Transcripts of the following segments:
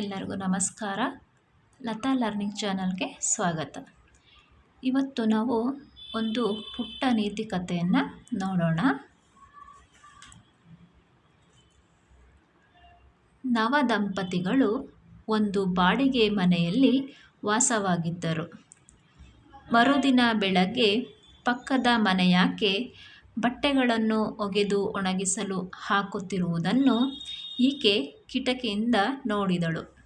ಎಲ್ಲರಿಗೂ ನಮಸ್ಕಾರ. ಲತಾ ಲರ್ನಿಂಗ್ ಚಾನಲ್ಗೆ ಸ್ವಾಗತ. ಇವತ್ತು ನಾವು ಒಂದು ಪುಟ್ಟ ನೀತಿ ಕಥೆಯನ್ನು ನೋಡೋಣ. ನವ ದಂಪತಿಗಳು ಒಂದು ಬಾಡಿಗೆ ಮನೆಯಲ್ಲಿ ವಾಸವಾಗಿದ್ದರು. ಮರುದಿನ ಬೆಳಗ್ಗೆ ಪಕ್ಕದ ಮನೆಯಾಕೆ ಬಟ್ಟೆಗಳನ್ನು ಒಗೆದು ಒಣಗಿಸಲು ಹಾಕುತ್ತಿರುವುದನ್ನು ಈಕೆ ಕಿಟಕಿಯಿಂದ ನೋಡಿದಳು.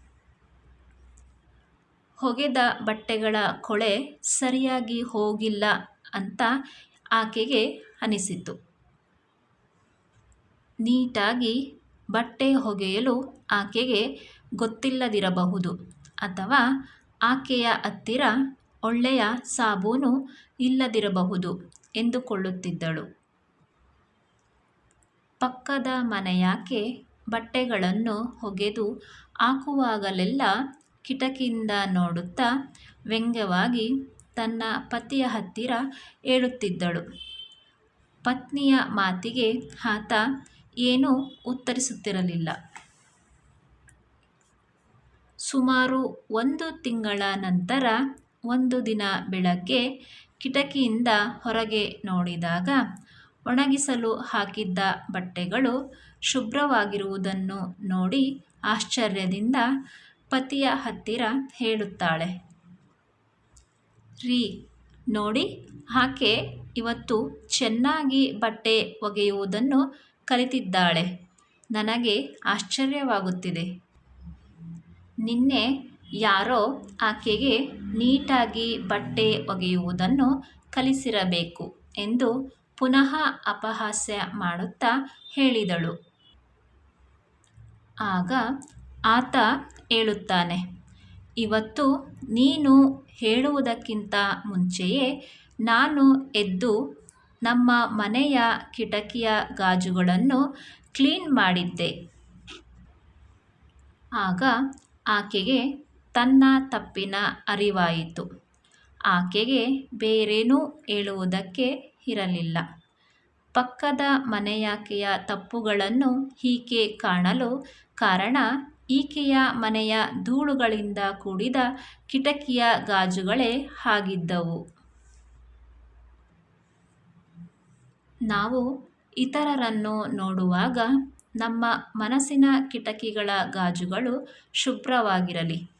ಹೊಗೆದ ಬಟ್ಟೆಗಳ ಕೊಳೆ ಸರಿಯಾಗಿ ಹೋಗಿಲ್ಲ ಅಂತ ಆಕೆಗೆ ಅನಿಸಿತು ನೀಟಾಗಿ ಬಟ್ಟೆ ಹೊಗೆಯಲು ಆಕೆಗೆ ಗೊತ್ತಿಲ್ಲದಿರಬಹುದು ಅಥವಾ ಆಕೆಯ ಹತ್ತಿರ ಒಳ್ಳೆಯ ಸಾಬೂನು ಇಲ್ಲದಿರಬಹುದು ಎಂದುಕೊಳ್ಳುತ್ತಿದ್ದಳು. ಪಕ್ಕದ ಮನೆಯಾಕೆ ಬಟ್ಟೆಗಳನ್ನು ಒಗೆದು ಹಾಕುವಾಗಲೆಲ್ಲ ಕಿಟಕಿಯಿಂದ ನೋಡುತ್ತಾ ವ್ಯಂಗ್ಯವಾಗಿ ತನ್ನ ಪತಿಯ ಹತ್ತಿರ ಹೇಳುತ್ತಿದ್ದಳು ಪತ್ನಿಯ ಮಾತಿಗೆ ಆತ ಏನೂ ಉತ್ತರಿಸುತ್ತಿರಲಿಲ್ಲ. ಸುಮಾರು ಒಂದು ತಿಂಗಳ ನಂತರ ಒಂದು ದಿನ ಬೆಳಗ್ಗೆ ಕಿಟಕಿಯಿಂದ ಹೊರಗೆ ನೋಡಿದಾಗ ಒಣಗಿಸಲು ಹಾಕಿದ್ದ ಬಟ್ಟೆಗಳು ಶುಭ್ರವಾಗಿರುವುದನ್ನು ನೋಡಿ ಆಶ್ಚರ್ಯದಿಂದ ಪತಿಯ ಹತ್ತಿರ ಹೇಳುತ್ತಾಳೆ. ರೀ, ನೋಡಿ, ಆಕೆ ಇವತ್ತು ಚೆನ್ನಾಗಿ ಬಟ್ಟೆ ಒಗೆಯುವುದನ್ನು ಕಲಿತಿದ್ದಾಳೆ. ನನಗೆ ಆಶ್ಚರ್ಯವಾಗುತ್ತಿದೆ. ನಿನ್ನೆ ಯಾರೋ ಆಕೆಗೆ ನೀಟಾಗಿ ಬಟ್ಟೆ ಒಗೆಯುವುದನ್ನು ಕಲಿಸಿರಬೇಕು ಎಂದು ಪುನಃ ಅಪಹಾಸ್ಯ ಮಾಡುತ್ತಾ ಹೇಳಿದಳು. ಆಗ ಆತ ಹೇಳುತ್ತಾನೆ, ಇವತ್ತು ನೀನು ಹೇಳುವುದಕ್ಕಿಂತ ಮುಂಚೆಯೇ ನಾನು ಎದ್ದು ನಮ್ಮ ಮನೆಯ ಕಿಟಕಿಯ ಗಾಜುಗಳನ್ನು ಕ್ಲೀನ್ ಮಾಡಿದ್ದೆ. ಆಗ ಆಕೆಗೆ ತನ್ನ ತಪ್ಪಿನ ಅರಿವಾಯಿತು. ಆಕೆಗೆ ಬೇರೇನೂ ಹೇಳುವುದಕ್ಕೆ ಇರಲಿಲ್ಲ. ಪಕ್ಕದ ಮನೆಯಾಕೆಯ ತಪ್ಪುಗಳನ್ನು ಈಕೆ ಕಾಣಲು ಕಾರಣ ಈಕೆಯ ಮನೆಯ ಧೂಳುಗಳಿಂದ ಕೂಡಿದ ಕಿಟಕಿಯ ಗಾಜುಗಳೇ ಆಗಿದ್ದವು. ನಾವು ಇತರರನ್ನು ನೋಡುವಾಗ ನಮ್ಮ ಮನಸ್ಸಿನ ಕಿಟಕಿಗಳ ಗಾಜುಗಳು ಶುಭ್ರವಾಗಿರಲಿ.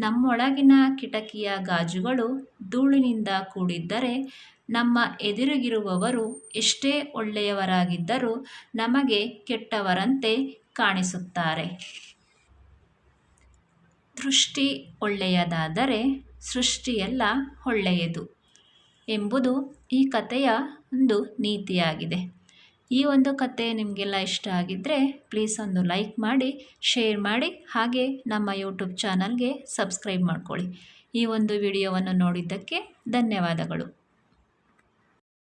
ನಮ್ಮೊಳಗಿನ ಕಿಟಕಿಯ ಗಾಜುಗಳು ಧೂಳಿನಿಂದ ಕೂಡಿದ್ದರೆ ನಮ್ಮ ಎದುರಿಗಿರುವವರು ಎಷ್ಟೇ ಒಳ್ಳೆಯವರಾಗಿದ್ದರೂ ನಮಗೆ ಕೆಟ್ಟವರಂತೆ ಕಾಣಿಸುತ್ತಾರೆ. ದೃಷ್ಟಿ ಒಳ್ಳೆಯದಾದರೆ ಸೃಷ್ಟಿಯೆಲ್ಲ ಒಳ್ಳೆಯದು ಎಂಬುದು ಈ ಕಥೆಯ ಒಂದು ನೀತಿಯಾಗಿದೆ. ಈ ಒಂದು ಕತೆ ನಿಮಗೆಲ್ಲ ಇಷ್ಟ ಆಗಿದ್ದರೆ ಪ್ಲೀಸ್ ಒಂದು ಲೈಕ್ ಮಾಡಿ ಶೇರ್ ಮಾಡಿ, ಹಾಗೆ ನಮ್ಮ ಯೂಟ್ಯೂಬ್ ಚಾನಲ್ಗೆ ಸಬ್ಸ್ಕ್ರೈಬ್ ಮಾಡ್ಕೊಳ್ಳಿ. ಈ ಒಂದು ವಿಡಿಯೋವನ್ನು ನೋಡಿದ್ದಕ್ಕೆ ಧನ್ಯವಾದಗಳು.